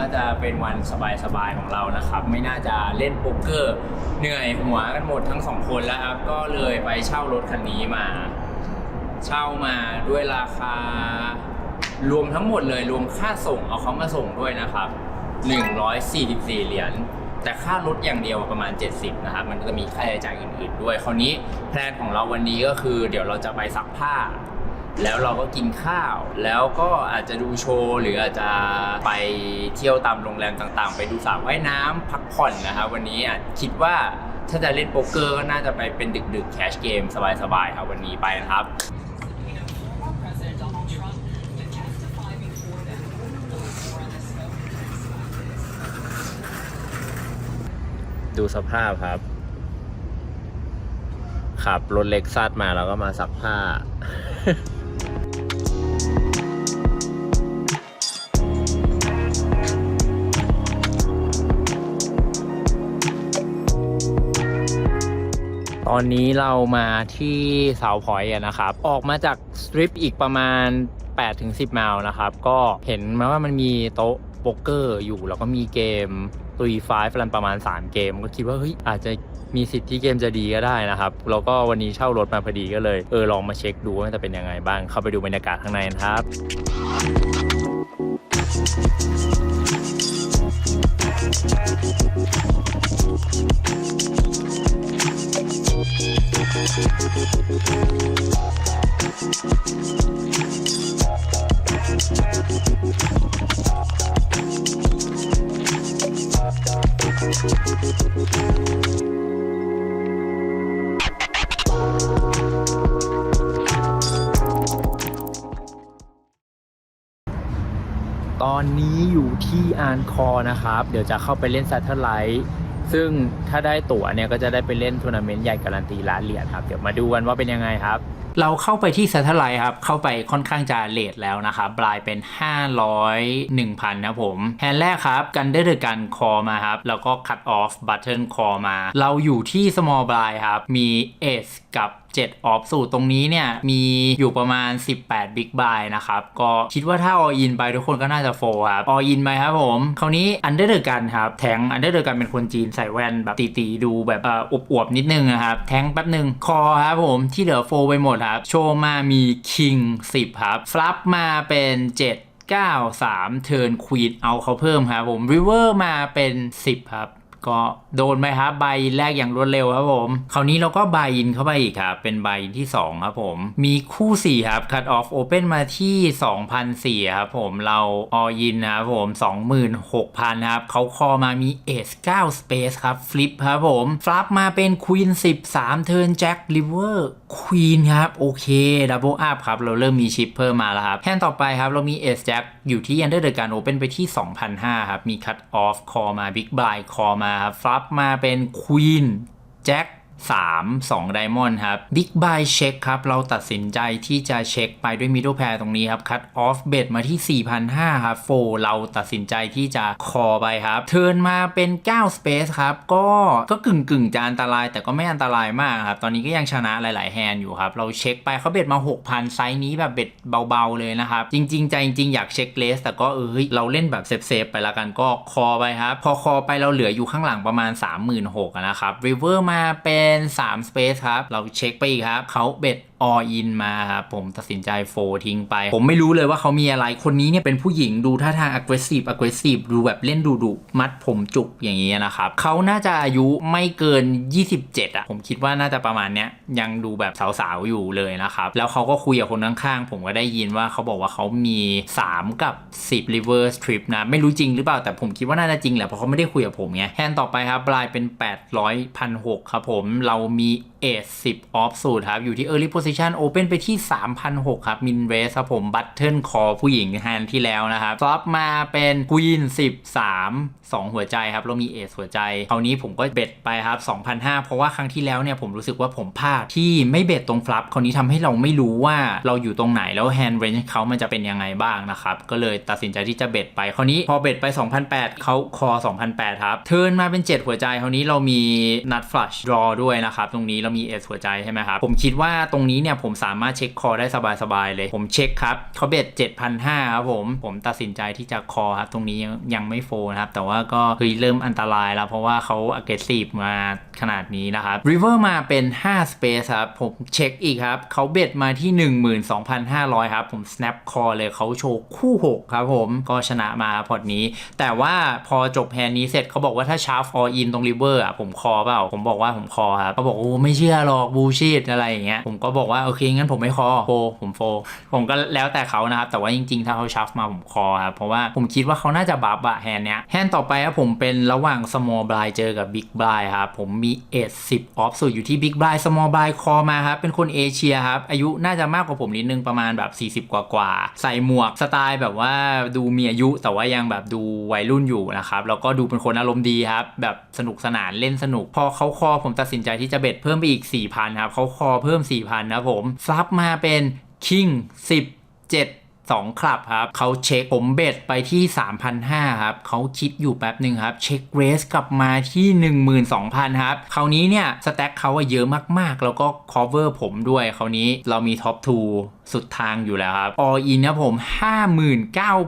ก็จะเป็นวันสบายๆของเรานะครับ ไม่น่าจะเล่นโป๊กเกอร์ เหนื่อยหัวกันหมดทั้งสองคนแล้วครับ ก็เลยไปเช่ารถคันนี้มา เช่ามาด้วยราคารวมทั้งหมดเลยรวมค่าส่งเอาเขามาส่งด้วยนะครับ 144 เหรียญแต่ค่ารถอย่างเดียวประมาณ 70 นะครับ มันก็จะมีค่าใช้จ่ายอื่นๆ ด้วย คราวนี้แพลนของเราวันนี้ก็คือ เดี๋ยวเราจะไปซักผ้า แล้วเราก็กินข้าว แล้วก็อาจจะดูโชว์หรืออาจจะไปเที่ยวตามโรงแรมต่างๆ ไปดูสระว่ายน้ำพักผ่อนนะครับวันนี้อาจคิดว่าถ้าจะเล่นโป๊กเกอร์ก็น่าจะไปเป็นดึกๆแคชเกมสบายๆครับวันนี้ไปนะครับดูสภาพครับ ขับรถเล็กซัดมาแล้วก็มาซักผ้า อนนี้เรามาที่เสาพอยต์นะครับ ออกมาจากสตริปอีกประมาณ 8-10 ไมล์นะครับ ก็เห็นมาว่ามันมีโต๊ะโป๊กเกอร์อยู่ แล้วก็มีเกมตุยไฟฟ์ประมาณ 3 เกม ก็คิดว่าเฮ้ยอาจจะมีสิทธิ์ที่เกมจะดีก็ได้นะครับ แล้วก็วันนี้เช่ารถมาพอดีก็เลย เออ ลองมาเช็คดูว่าจะเป็นยังไงบ้าง เข้าไปดูบรรยากาศข้างในนะครับ ตอนนี้อยู่ที่อานคอนะครับ เดี๋ยวจะเข้าไปเล่น s ซ t เท l ไลท์ ซึ่งถ้าได้ตั๋วเนี่ยก็จะได้ไปเล่นทัวร์นาเมนต์ใหญ่การันตีล้านเหรียญครับ เดี๋ยวมาดูกันว่าเป็นยังไงครับ เราเข้าไปที่เซทไลท์ครับ เข้าไปค่อนข้างจะเลทแล้วนะครับบลายเป็น 500 1,000 นะผม แฮนด์แรกครับ กันได้ด้วยกันคอมาครับ แล้วก็คัตออฟบัตเทิลคอมา เราอยู่ที่สมอลบลายครับ มีเอสกับ 7 ออฟสูตรตรงนี้เนี่ย มีอยู่ประมาณ 18 Big Buy นะครับ ก็คิดว่าถ้าออินไปทุกคนก็น่าจะโฟครับออินไปครับผม คราวนี้อันเดอร์เดอร์กันครับ แทงอันเดอร์เดอร์กันเป็นคนจีนใส่แว่นแบบตีๆดูแบบอ่ออวบๆนิดนึงนะครับ แทงแป๊บหนึ่งคอครับผมที่เหลือโฟไปหมดครับ โชว์มามีคิง 10 ครับ ฟลัปมาเป็น 7 9 3เทิร์นควีนเอาเขาเพิ่มครับผมริเวอร์มาเป็น 10 ครับ ก็โดนไหมครับใบแรกอย่างรวดเร็วครับผม คราวนี้เราก็ใบอินเข้าไปอีกครับ เป็นใบที่ 2 ครับผม มีคู่ 4 ครับ cut off open มาที่ 2,004ครับผมเราออยินนะครับผม 26,000ครับเขาคอมามี ace 9 space ครับฟลิปครับผมฟลับมาเป็น queen 13 turn jack river queen ครั ควีนครับ โอเคดับเบิลอัพครับ เราเริ่มมีชิปเพิ่มมาแล้วครับแทนต่อไปครับ เรามีเอสแจ็คอยู่ที่ under the gun open ไปที่ 2,005 ครับ มี cut off คอมา big b u y คอมาครับฟลับมาเป็นควีนแจ็ค 3 2 Diamond ครับ Big Buy เช็คครับ เราตัดสินใจที่จะเช็คไปด้วย Middle Pair ตรงนี้ครับ Cut Off Bet มาที่ 4,500 ครับ โฟ เราตัดสินใจที่จะคอไปครับเทิร์นมาเป็น 9 Space ครับ ก็ก็กึ่งกึ่งจะอันตราย แต่ก็ไม่อันตรายมากครับ ตอนนี้ก็ยังชนะหลาย ๆ แฮนด์อยู่ครับ เราเช็คไปเขาเบ็ดมา 6,000 ไซส์นี้แบบเบ็ดเบา ๆ เลยนะครับ จริง ๆ ใจจริง ๆ อยากเช็คเลส แต่ก็เออเราเล่นแบบเซฟ ๆ ไปละกันก็คอไปครับ พอคอไปเราเหลืออยู่ข้างหลังประมาณ 36,000นะครับ River มาเป็น3 Space ครับ เราเช็คไปอีกครับ เขาเบ็ด ออินมาครับผมตัดสินใจโฟทิ้งไป ผมไม่รู้เลยว่าเขามีอะไรคนนี้เนี่ยเป็นผู้หญิงดูท่าทาง aggressive aggressive ดูแบบเล่นดุดุมัดผมจุกอย่างนี้นะครับเขาน่าจะอายุไม่เกิน 27อะผมคิดว่าน่าจะประมาณเนี้ยยังดูแบบสาวๆอยู่เลยนะครับ แล้วเขาก็คุยกับคนข้างๆผมก็ได้ยินว่าเขาบอกว่าเขามี 3 กับ 10 reverse trip นะ ไม่รู้จริงหรือเปล่าแต่ผมคิดว่าน่าจะจริงแหละเพราะเขาไม่ได้คุยกับผมไงแฮนด์ต่อไปครับปลายเป็น800พันหกครับผมเรามีเอส10 off สูตรครับอยู่ที่ early position open ไปที่ 3,006ครับ min raise ครับผม button call ผู้หญิงแฮนด์ที่แล้วนะครับ flop มาเป็น queen 13 2 หัวใจครับเรามีเอสหัวใจคราวนี้ผมก็เบ็ดไปครับ2,500เพราะว่าครั้งที่แล้วเนี่ยผมรู้สึกว่าผมพลาดที่ไม่เบ็ดตรงฟลับคราวนี้ทำให้เราไม่รู้ว่าเราอยู่ตรงไหนแล้วแฮนด์เรนจ์เขามันจะเป็นยังไงบ้างนะครับ ก็เลยตัดสินใจที่จะเบ็ดไปคราวนี้พอเบ็ดไป2,800เขาคอ2,800ครับ เทิร์นมาเป็น 7 หัวใจคราวนี้เรามีนัดฟลัชรอด้วยนะครับ ตรงนี้เรามีเอสหัวใจใช่ไหมครับ ผมคิดว่าตรงนี้เนี่ยผมสามารถเช็คคอได้สบายๆเลย ผมเช็คครับเขาเบ็ด7,500ครับผมผมตัดสินใจที่จะคอครับตรงนี้ยังยังไม่โฟนะครับ แต่ว่าก็เฮ้ยเริ่มอันตรายแล้ว เพราะว่าเขา aggressive มาขนาดนี้นะครับ river มาเป็น 5 space ครับ ผมเช็คอีกครับเขาเบ็ดมาที่ 12,500 ครับ ผม snap call เลยเขาโชว์คู่ 6 ครับผมก็ชนะมาพอร์ตนี้ แต่ว่าพอจบแฮนนี้เสร็จเขาบอกว่าถ้าชาร์ฟ all in ตรง river อะผมคอเปล่า ผมบอกว่าผมคอครับเขาบอกโอ้ไม่เชื่อหรอกบูชิดอะไรอย่างเงี้ยผมก็บอกว่าโอเคงั้นผมไม่คอโฟผมโฟผมก็แล้วแต่เขานะครับ แต่ว่าจริงๆ ถ้าเขาชัฟมาผมคอครับ เพราะว่าผมคิดว่าเขาน่าจะบัฟอะแฮนเนี้ยแฮนต่อไปครับผมเป็นระหว่าง small blind เจอกับ big blind ครับผมมีเอท10ออฟสุดอยู่ที่ big blind small blind คอมาครับ เป็นคนเอเชียครับ อายุน่าจะมากกว่าผมนิดนึงประมาณแบบ 40 กว่ากว่าใส่หมวกสไตล์แบบว่าดูมีอายุแต่ว่ายังแบบดูวัยรุ่นอยู่นะครับแล้วก็ดูเป็นคนอารมณ์ดีครับแบบสนุกสนานเล่นสนุก พอเขาคอผมตัดสินใจที่จะเบ็ดเพิ่มไปอีก4,000ครับเขาคอเพิ่ม4,000นะผมซับมาเป็นคิง10 7 2คลับครับเขาเช็คผมเบ็ดไปที่ 3,500ครับเขาคิดอยู่แป๊บหนึ่งครับ เช็คเรสกลับมาที่ 12,000ครับคราวนี้เนี่ย สแต็กเขาเยอะมากๆ แล้วก็ cover ผมด้วยคราวนี้เรามีท็อป2สุดทางอยู่แล้วครับ all in นะผม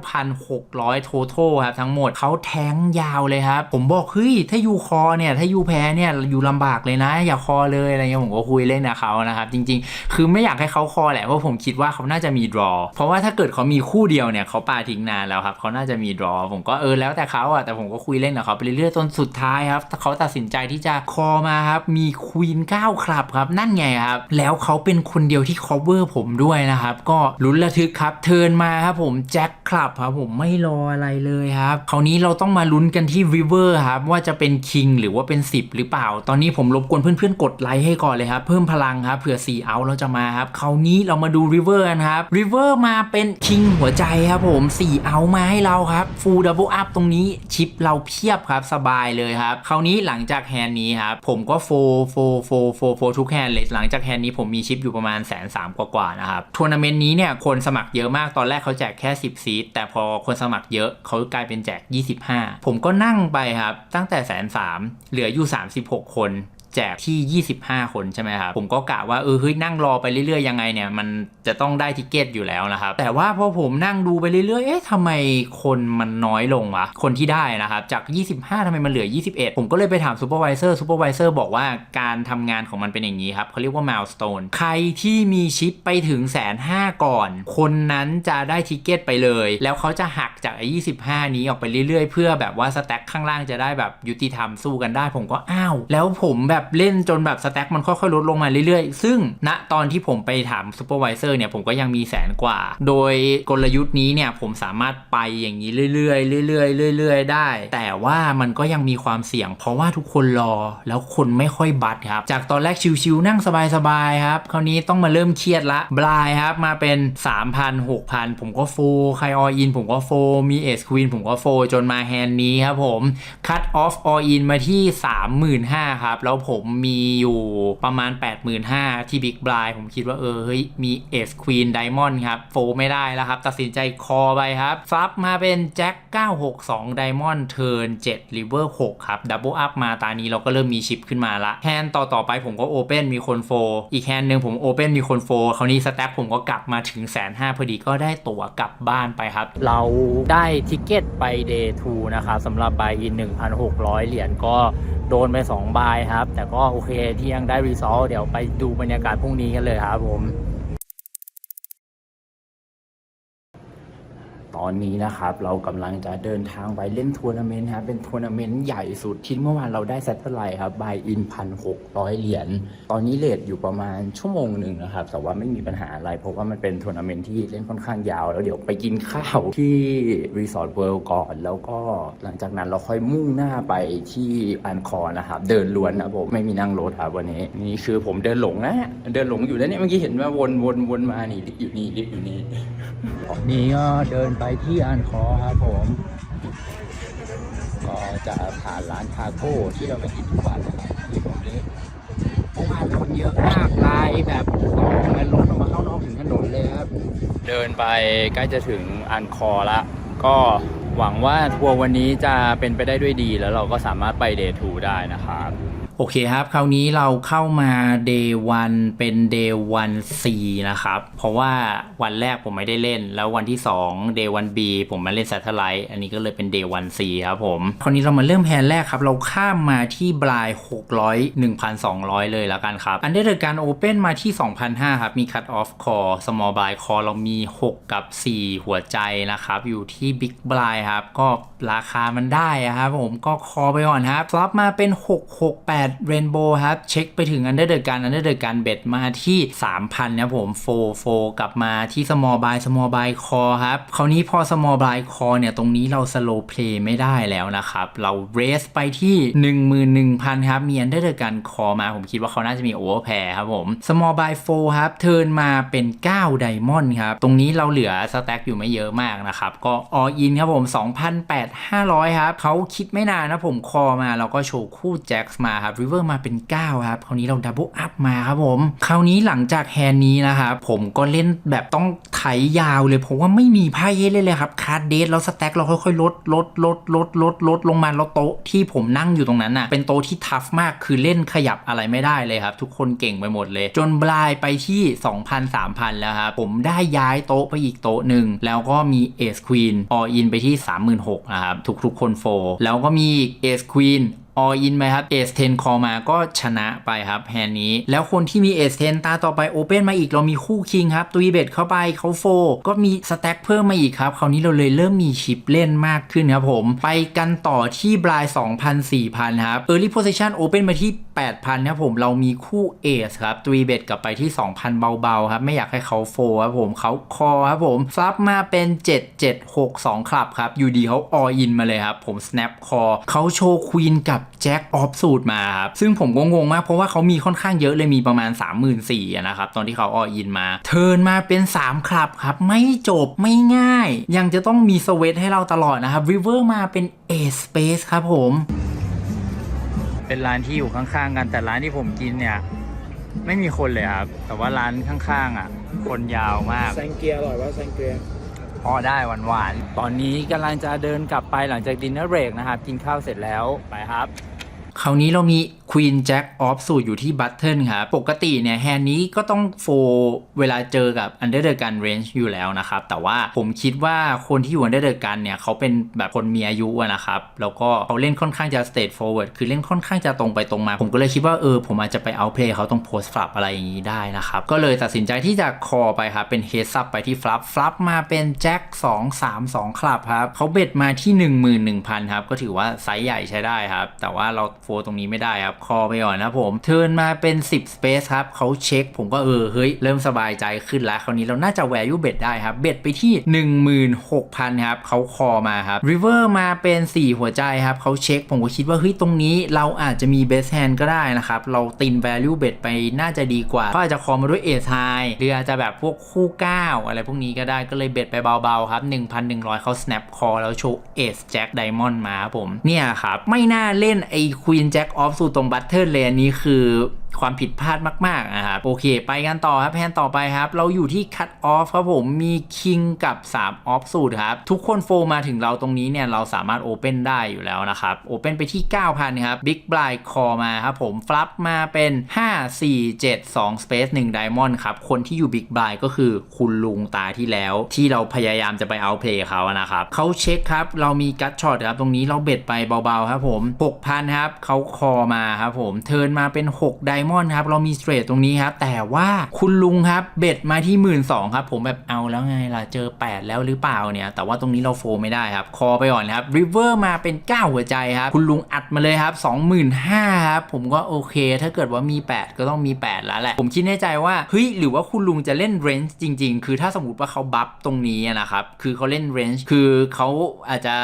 59,600 total ครับทั้งหมดเขาแทงยาวเลยครับ ผมบอก เฮ้ย ถ้ายูคอเนี่ย ถ้ายูแพ้เนี่ยอยู่ลำบากเลยนะ อย่าคอเลยอะไรเงี้ยผมก็คุยเล่นกับเขานะครับ จริง ๆ คือไม่อยากให้เขาคอแหละเพราะผมคิดว่าเขาน่าจะมี draw เพราะว่าถ้าเกิดเขามีคู่เดียวเนี่ยเขาปาทิ้งนานแล้วครับเขาน่าจะมี draw ผมก็เออแล้วแต่เขาอะแต่ผมก็คุยเล่นกับเขาไปเรื่อยๆจนสุดท้ายครับเขาตัดสินใจที่จะคอมาครับมีควีน9คลับครับนั่นไงครับแล้วเขาเป็นคนเดียวที่ cover ผมด้วยนะครับ ก็ลุ้นระทึกครับ เทินมาครับผมแจ็คคลับครับผมไม่รออะไรเลยครับคราวนี้เราต้องมาลุ้นกันที่ river ครับว่าจะเป็น king หรือว่าเป็น 10 หรือเปล่า ตอนนี้ผมรบกวนเพื่อนๆกดไลค์ให้ก่อนเลยครับเพิ่มพลังครับเผื่อ4เอาเราจะมาครับคราวนี้เรามาดู river กันะครับ river มาเป็น king หัวใจครับผม4เอามาให้เราครับ full double up ตรงนี้ชิปเราเพียบครับสบายเลยครับคราวนี้หลังจากแฮนด์นี้ครับผมก็โฟโฟโฟโฟโฟทุกแฮนด์เลยหลังจากแฮนด์นี้ผมมีชิปอยู่ประมาณแสนสามกว่าๆนะครับทัวร์นาเมนต์นี้เนี่ยคนสมัครเยอะมากตอนแรกเขาแจกแค่ 10 ซีทแต่พอคนสมัครเยอะเขากลายเป็นแจก 25 ผมก็นั่งไปครับ ตั้งแต่แสนสามเหลืออยู่ 36 คน แจกที่ 25 คนใช่ไหมครับ ผมก็กะว่าเออเฮ้ยนั่งรอไปเรื่อยๆยังไงเนี่ย มันจะต้องได้ทิเกตอยู่แล้วนะครับ แต่ว่าพอผมนั่งดูไปเรื่อยๆ เอ๊ะทำไมคนมันน้อยลงวะ คนที่ได้นะครับ จาก 25 ทำไมมันเหลือ 21 ผมก็เลยไปถามซูเปอร์วิเซอร์ซูเปอร์วิเซอร์บอกว่าการทำงานของมันเป็นอย่างนี้ครับเขาเรียกว่า milestone ใครที่มีชิปไปถึงแสนห้าก่อน คนนั้นจะได้ทิเกตไปเลย แล้วเขาจะหักจากไอ้25นี้ออกไปเรื่อยๆ เพื่อแบบว่าสแต็กข้างล่างจะได้แบบยุติธรรมสู้กันได้ ผมก็อ้าว แล้วผมแบบแบบเล่นจนแบบสแต็กมันค่อยๆลดลงมาเรื่อยๆ ซึ่งณตอนที่ผมไปถามซูเปอร์วิเซอร์เนี่ยผมก็ยังมีแสนกว่า โดยกลยุทธ์นี้เนี่ยผมสามารถไปอย่างนี้เรื่อยๆเรื่อยๆเรื่อยๆ ได้ แต่ว่ามันก็ยังมีความเสี่ยง เพราะว่าทุกคนรอแล้วคนไม่ค่อยบัตครับ จากตอนแรกชิวๆนั่งสบายๆครับคราวนี้ต้องมาเริ่มเครียดละบลายครับมาเป็น 3,000 6,000 ผมก็โฟใครออินผมก็โฟมีเอสควีนผมก็โฟจนมาแฮนด์นี้ครับผมคัตออฟออินมาที่ 35,000ครับแล้วผมมมีอยู่ประมาณ 85,000ที่บิ๊กบลายผมคิดว่าเออเฮ้ยมีเอสควีนไดมอนด์ครับ โฟไม่ได้แล้วครับ ตัดสินใจคอไปครับฟับมาเป็นแจ็ค962ไดมอนด์เทิร์น7ริเวอร์6ครับ ดับเบิลอัพมาตานี้เราก็เริ่มมีชิปขึ้นมาละแฮนต่อต่อไปผมก็โอเปนมีคนโฟอีกแฮนหนึ่งผมโอเปนมีคนโฟคราวนี้สแต็กผมก็กลับมาถึงแสนห้าพอดีก็ได้ตั๋วกลับบ้านไปครับ เราได้ทิเก็ตไปเดย์ทูนะครับสำหรับบายอิน 1,600 เหรียญก็โดนไป2บายครับแต่แต่ก็โอเคที่ยังได้รีซอลเดี๋ยวไปดูบรรยากาศพรุ่งนี้กันเลยครับผม ตอนนี้นะครับ เรากำลังจะเดินทางไปเล่นทัวร์นาเมนต์ครับเป็นทัวร์นาเมนต์ใหญ่สุดที่เมื่อวานเราได้เซตเท่าไหร่ครับบายอินพันหกร้อยเหรียญตอนนี้เลทอยู่ประมาณชั่วโมงหนึ่งนะครับ แต่ว่าไม่มีปัญหาอะไร เพราะว่ามันเป็นทัวร์นาเมนต์ที่เล่นค่อนข้างยาว แล้วเดี๋ยวไปกินข้าวที่รีสอร์ทเวิลด์ก่อน แล้วก็หลังจากนั้นเราค่อยมุ่งหน้าไปที่อันคอนะครับ เดินล้วนนะผมไม่มีนั่งรถครับวันนี้นี่คือผมเดินหลงนะเดินหลงอยู่แล้วเนี่ยเมื่อกี้เห็นว่าวนวนวนมานี่ลิฟต์อยู่นี่ลิฟต์อยู่นี่นี่ก็เดินไปที่อันคอครับผม ก็จะผ่านร้านคาโก้ที่เราไปกินทุกวันนะครับที่ตรงนี้เมื่อวานคนเยอะมากลายแบบต่อกันรถออกมาเข้านอกถึงถนนเลยครับ เดินไปใกล้จะถึงอันคอละ ก็หวังว่าทัวร์วันนี้จะเป็นไปได้ด้วยดีแล้วเราก็สามารถไปเดย์ทูได้นะครับ โอเคครับ คราวนี้เราเข้ามา day 1 เป็น day 1 C นะครับ เพราะว่าวันแรกผมไม่ได้เล่น แล้ววันที่ 2 day 1 B ผมมาเล่น satellite อันนี้ก็เลยเป็น day 1 C ครับผม คราวนี้เรามาเริ่มแพนแรกครับ เราข้ามมาที่บลาย 600 1,200 เลยแล้วกันครับ อันเดอร์การโอเปนมาที่ 2,500 ครับ มี cut off core small blind core เรามี 6 กับ 4 หัวใจนะครับ อยู่ที่ big blind ครับ ก็ราคามันได้อะครับผม ก็คอไปก่อนครับ ฟลอปมาเป็น 668 Rainbow ครับ เช็คไปถึง Under the Gun Under the Gun เบ็ดมาที่ 3,000นะผมโฟโฟกลับมาที่ Small Buy Small Buy Core ครับ คราวนี้พอ Small Buy Core เนี่ย ตรงนี้เรา Slow Play ไม่ได้แล้วนะครับ เรา Raise ไปที่ 11,000 ครับ มี Under the Gun Core มา ผมคิดว่าเขาน่าจะมี Overpair ครับผม Small Buy 4ครับ เทิร์นมาเป็น 9 Diamond ครับ ตรงนี้เราเหลือสแต็กอยู่ไม่เยอะมากนะครับ ก็ All In ครับผม 2,800 ครับเขาคิดไม่นานนะผมคอมาเราก็โชว์คู่แจ็คมาครับ River มาเป็น 9 ครับ คราวนี้เราดับเบิลอัพมาครับผม คราวนี้หลังจากแฮนนี้นะครับผมก็เล่นแบบต้องไถยาวเลย เพราะว่าไม่มีไพ่ให้เล่นเลยครับคาร์ดเดทแล้วสแต็กเราค่อยๆ ลดลดลดลดลดลดลงมาแล้วโต๊ะที่ผมนั่งอยู่ตรงนั้นน่ะเป็นโต๊ะที่ทัฟมากคือเล่นขยับอะไรไม่ได้เลยครับ ทุกคนเก่งไปหมดเลย จนบลายไปที่ 2,000 3,000 แล้วครับผมได้ย้ายโต๊ะไปอีกโต๊ะหนึ่งแล้วก็มีเอสควีนออินไปที่ 36,000นะครับทุกๆคนโฟร์แล้วก็มีเอสควีน ออินไปครับเอสเทนคอมาก็ชนะไปครับแฮนนี้ แล้วคนที่มีเอสเทนตาต่อไปโอเปนมาอีกเรามีคู่คิงครับตุยเบ็ดเข้าไปเขาโฟก็มีสแต็กเพิ่มมาอีกครับ คราวนี้เราเลยเริ่มมีชิปเล่นมากขึ้นครับผม ไปกันต่อที่บลาย 2,000 4,000 ครับ Early Position Open มาที่8,000ครับผมเรามีคู่เอสครับตุยเบ็ดกลับไปที่ 2,000 เบาๆครับไม่อยากให้เขาโฟครับผมเขาคอครับผมฟับมาเป็น 7762 คลับครับอยู่ดีเขาออินมาเลยครับผม snap คอเขาโชว์ควีนกับแจ็คออฟสูตรมาครับซึ่งผมก็งงมากเพราะว่าเขามีค่อนข้างเยอะเลยมีประมาณ 34,000นะครับตอนที่เขาอออินมา เทินมาเป็น 3 คลับครับไม่จบไม่ง่าย ยังจะต้องมีสเวตให้เราตลอดนะครับริเวอร์มาเป็นเอสเปซครับผม เป็นร้านที่อยู่ข้างๆกัน แต่ร้านที่ผมกินเนี่ย ไม่มีคนเลยครับ แต่ว่าร้านข้างๆอะ คนยาวมากแซงเกียร์อร่อยว่าแซงเกียร์พอได้หวานๆ ตอนนี้กำลังจะเดินกลับไปหลังจากดินเนอร์เบรกนะครับ กินข้าวเสร็จแล้วไปครับ คราวนี้เรามี Queen Jack Off สูตรอยู่ที่บัตเทิลครับปกติเนี่ยแฮนนี้ก็ต้องโฟเวลาเจอกับ Under the Gun Range อยู่แล้วนะครับ แต่ว่าผมคิดว่าคนที่อยู่ Under the Gun เนี่ยเขาเป็นแบบคนมีอายุนะครับ แล้วก็เขาเล่นค่อนข้างจะ straight forward คือเล่นค่อนข้างจะตรงไปตรงมา ผมก็เลยคิดว่าเออผมอาจจะไปเอาเพลย์เขาตรง post flop อะไรอย่างนี้ได้นะครับ ก็เลยตัดสินใจที่จะคอไปครับเป็น heads up ไปที่ flop flop มาเป็นแจ็ค2 3 2คลับครับเขาเบ็ดมาที่ 11,000ครับก็ถือว่าไซส์ใหญ่ใช้ได้ครับแต่ว่าเราโฟตรงนี้ไม่ได้ครับ คอไปก่อนนะผมเทิร์นมาเป็น 10 space ครับเขาเช็ค ผมก็เออเฮ้ย เริ่มสบายใจขึ้นแล้ว คราวนี้เราน่าจะ value bet ได้ครับ เบ็ดไปที่ 16,000 ครับเขาคอมาครับ river มาเป็น 4 หัวใจครับเขาเช็ค ผมก็คิดว่าเฮ้ยตรงนี้เราอาจจะมี best hand ก็ได้นะครับ เราติน value bet ไปน่าจะดีกว่าเขาอาจจะคอมาด้วย ace high หรืออาจจะแบบพวกคู่ 9 อะไรพวกนี้ก็ได้ก็เลยเบ็ดไปเบาๆครับ 1,100เขา snap call แล้วโชว์ ace jack diamond มาครับผมเนี่ยครับไม่น่าเล่นไอ้ควีนแจ็คออฟสู่ตรงบัตเทอร์เลนนี้คือ ความผิดพลาดมากๆนะครับโอเค ไปกันต่อครับแพนต่อไปครับ เราอยู่ที่ cut off ครับผมมี king กับ3 off สูตรครับ ทุกคนโฟมาถึงเราตรงนี้เนี่ย เราสามารถ open ได้อยู่แล้วนะครับ open ไปที่ 9,000 ครับ big blind call มาครับผม flop มาเป็น 5 4 7 2 space 1 diamond ครับ คนที่อยู่ big blind ก็คือคุณลุงตาที่แล้ว ที่เราพยายามจะไปเอาเพลย์เขานะครับเขาเช็คครับ เรามีกัตช็อตครับ ตรงนี้เราเบ็ดไปเบาๆครับผม6,000ครับเขาคอมาครับผมเทินมาเป็น6ไดมอนด์ครับเรามีสเตรทตรงนี้ครับ แต่ว่าคุณลุงครับเบ็ดมาที่ 1 2ื่นครับ ผมแบบเอาแล้วไงล่ะ เจอ 8 แล้วหรือเปล่าเนี่ย แต่ว่าตรงนี้เราโฟไม่ได้ครับ คอไปก่อนครับริเวอร์มาเป็น 9 หัวใจครับ คุณลุงอัดมาเลยครับ25,000ครับ ผมก็โอเค ถ้าเกิดว่ามี 8 ก็ต้องมี 8 แล้วแหละ ผมคิดในใจว่าเฮ้ยหรือว่าคุณลุงจะเล่นเรนจ์จริง ๆ คือถ้าสมมติว่าเขาบัฟตรงนี้นะครับคือเขาเล่นเรนจ์คือเขาอาจจะ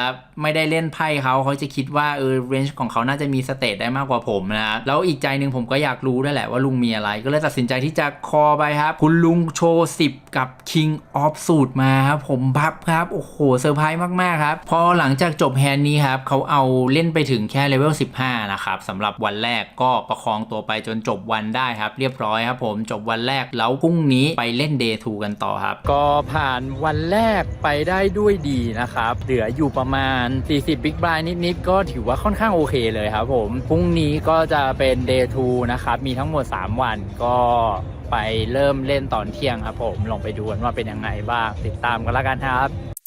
ไม่ได้เล่นไพ่เขาเขาจะคิดว่าเออเรนจ์ของเขาน่าจะมีสเตตได้มากกว่าผมนะครับแล้วอีกใจหนึ่งผมก็อยากรู้รู้ได้แหละว่าลุงมีอะไร ก็เลยตัดสินใจที่จะคอไปครับ คุณลุงโชว์10 กับ King of สูตรมาครับ ผมบัฟครับ โอ้โหเซอร์ไพรส์มาก ๆ ครับ พอหลังจากจบแฮนด์นี้ครับเขาเอาเล่นไปถึงแค่เลเวล15 นะครับสำหรับวันแรกก็ประคองตัวไปจนจบวันได้ครับ เรียบร้อยครับผมจบวันแรกแล้วพรุ่งนี้ไปเล่น Day 2กันต่อครับ ก็ผ่านวันแรกไปได้ด้วยดีนะครับ เหลืออยู่ประมาณ 40 Big b l i นิด ๆ ก็ถือว่าค่อนข้างโอเคเลยครับผมพรุ่งนี้ก็จะเป็น Day 2นะครับมีทั้งหมด 3 วันก็ไปเริ่มเล่นตอนเที่ยงครับผม ลองไปดูกันว่าเป็นยังไงบ้าง ติดตามกันแล้วกันครับ